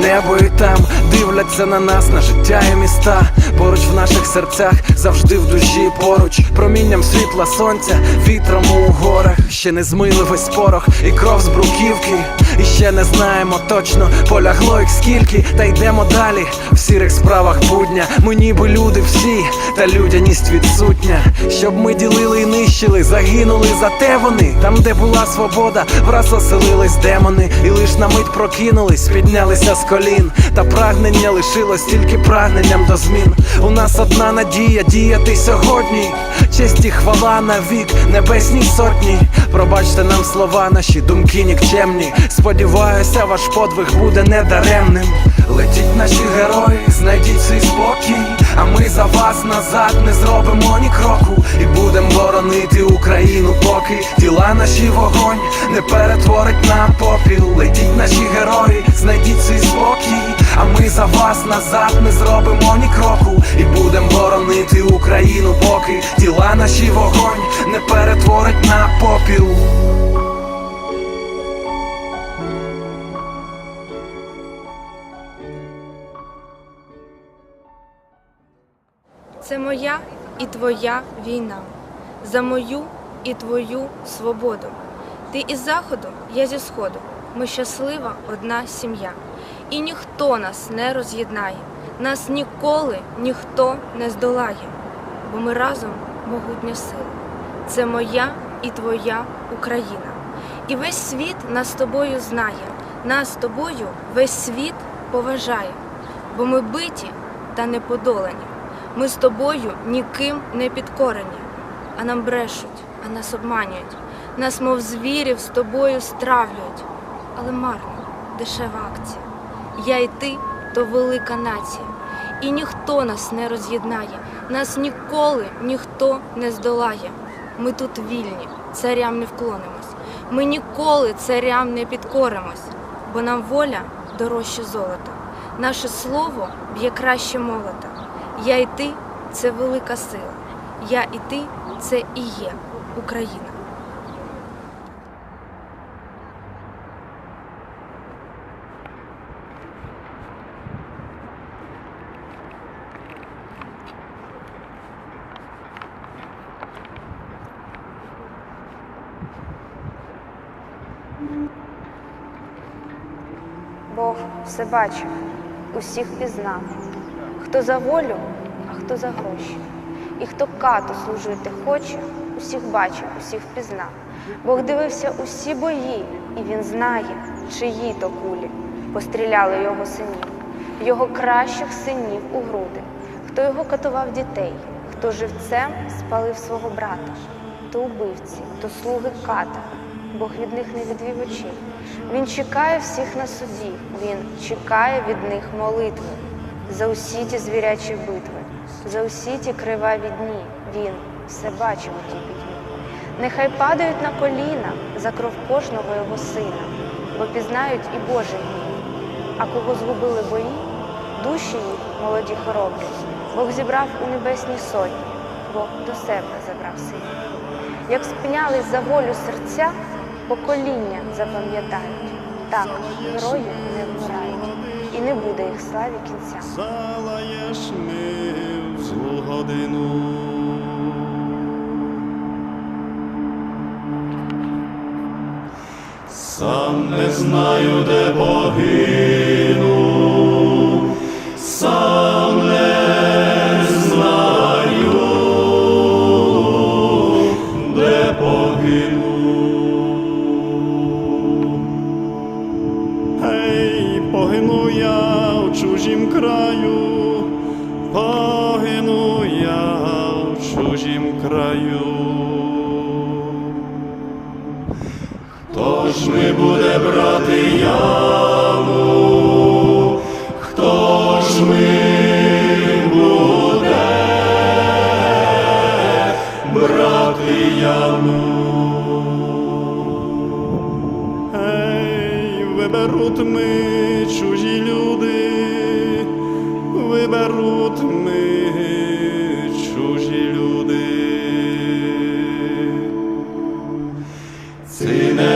небо і там дивляться на нас, на життя і міста. Поруч в наших серцях завжди в душі поруч, промінням світла сонця, вітром у. Ще не змили весь порох і кров з бруківки. І ще не знаємо точно, полягло їх скільки, та йдемо далі в сірих справах будня. Ми ніби люди всі, та людяність відсутня. Щоб ми ділили і нищили, загинули за те вони. Там, де була свобода, враз оселились демони, і лиш на мить прокинулись, піднялися з колін. Та прагнення лишилось тільки прагненням до змін. У нас одна надія діяти сьогодні. Честь і хвала на вік, небесній сотні. Пробачте нам слова, наші думки нікчемні. Сподіваюся, ваш подвиг буде недаремним. Летіть наші герої, знайдіть свій спокій. А ми за вас назад не зробимо ні кроку. І будем боронити Україну, поки тіла наші вогонь не перетворить на попіл. Летіть наші герої, знайдіть свій спокій. А ми за вас назад не зробимо ні кроку. І будем боронити Україну, поки тіла наші вогонь не перетворить на попіл. Це моя і твоя війна, за мою і твою свободу. Ти із заходу, я зі сходу. Ми щаслива одна сім'я. І ніхто нас не роз'єднає, нас ніколи ніхто не здолає, бо ми разом могутня сила. Це моя і твоя Україна. І весь світ нас з тобою знає, нас з тобою весь світ поважає, бо ми биті та не подолані. Ми з тобою ніким не підкорені, а нам брешуть, а нас обманюють, нас, мов звірів, з тобою стравлюють, але марно, дешева акція. Я і ти то велика нація, і ніхто нас не роз'єднає, нас ніколи ніхто не здолає. Ми тут вільні, царям не вклонимось. Ми ніколи царям не підкоримось, бо нам воля дорожче золота. Наше слово б'є краще молота. Я і ти це велика сила. Я і ти це і є Україна. Бог все бачив, усіх пізнав, хто за волю, а хто за гроші. І хто кату служити хоче, усіх бачив, усіх впізнав. Бог дивився усі бої, і він знає, чиї то кулі постріляли його синів, його кращих синів у груди, хто його катував дітей, хто живцем спалив свого брата, то убивці, то слуги ката. Бог від них не відвів очей. Він чекає всіх на суді, він чекає від них молитви за усі ті звірячі битви, за усі ті криваві дні. Він все бачив у тій бідні. Нехай падають на коліна за кров кожного його сина, бо пізнають і Божий гнів. А кого згубили бої, душі їх, молоді хоробрі, Бог зібрав у небесній сотні, Бог до себе забрав сина. Як спинялись за волю серця, покоління запам'ятають. Так, герої не вмирають, і не буде їх славі кінця. Залаєш ми в злу годину. Сам не знаю, де погину,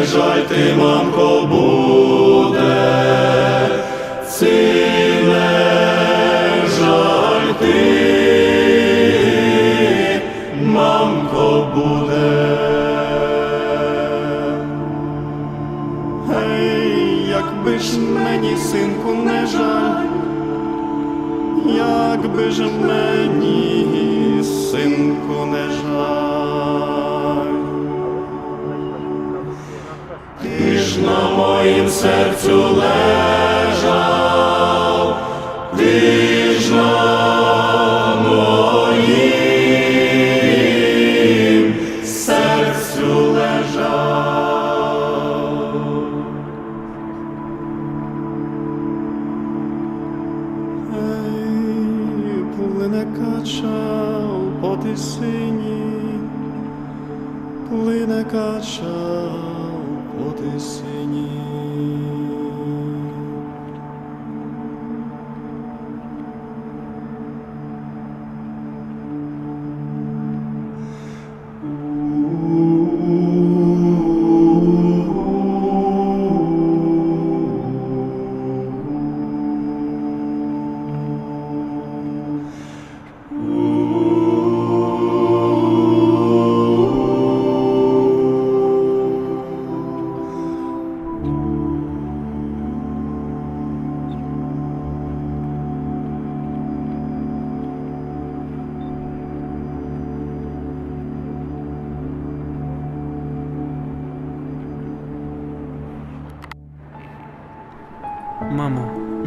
не жаль ти, мамко, буде, сине, жаль ти, мамко буде. Гей, якби ж мені, синку, не жаль, якби ж мені, синку, не жаль. На моїм серцю лежав,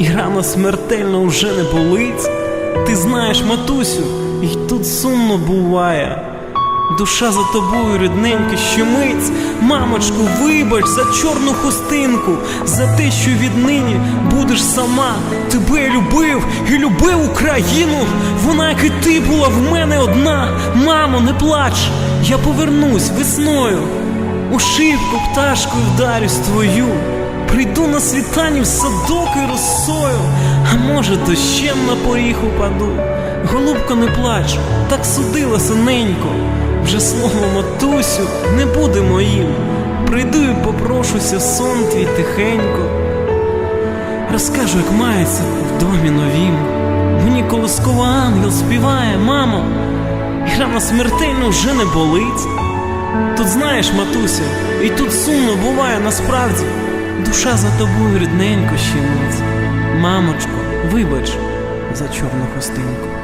і рана смертельно вже не болить. Ти знаєш, матусю, і тут сумно буває. Душа за тобою, рідненька, щомиць. Мамочку, вибач за чорну хустинку, за те, що віднині будеш сама. Тебе любив і любив Україну. Вона, як і ти, була в мене одна. Мамо, не плач, я повернусь весною. У шибку пташкою вдарюсь твою. Прийду на світанні в садок і росою, а може, дощем на поріг упаду. Голубко, не плач, так судилося ненько. Вже слово матусю не буде моїм. Прийду і попрошуся сон твій тихенько. Розкажу, як мається в домі новім. Мені колисково ангел співає, мамо, і рана смертельно вже не болить. Тут знаєш, матуся, і тут сумно буває насправді. Душа за тобою рідненько щемить. Мамочко, вибач за чорну хустинку.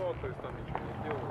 ворот, то есть там ничего не сделали.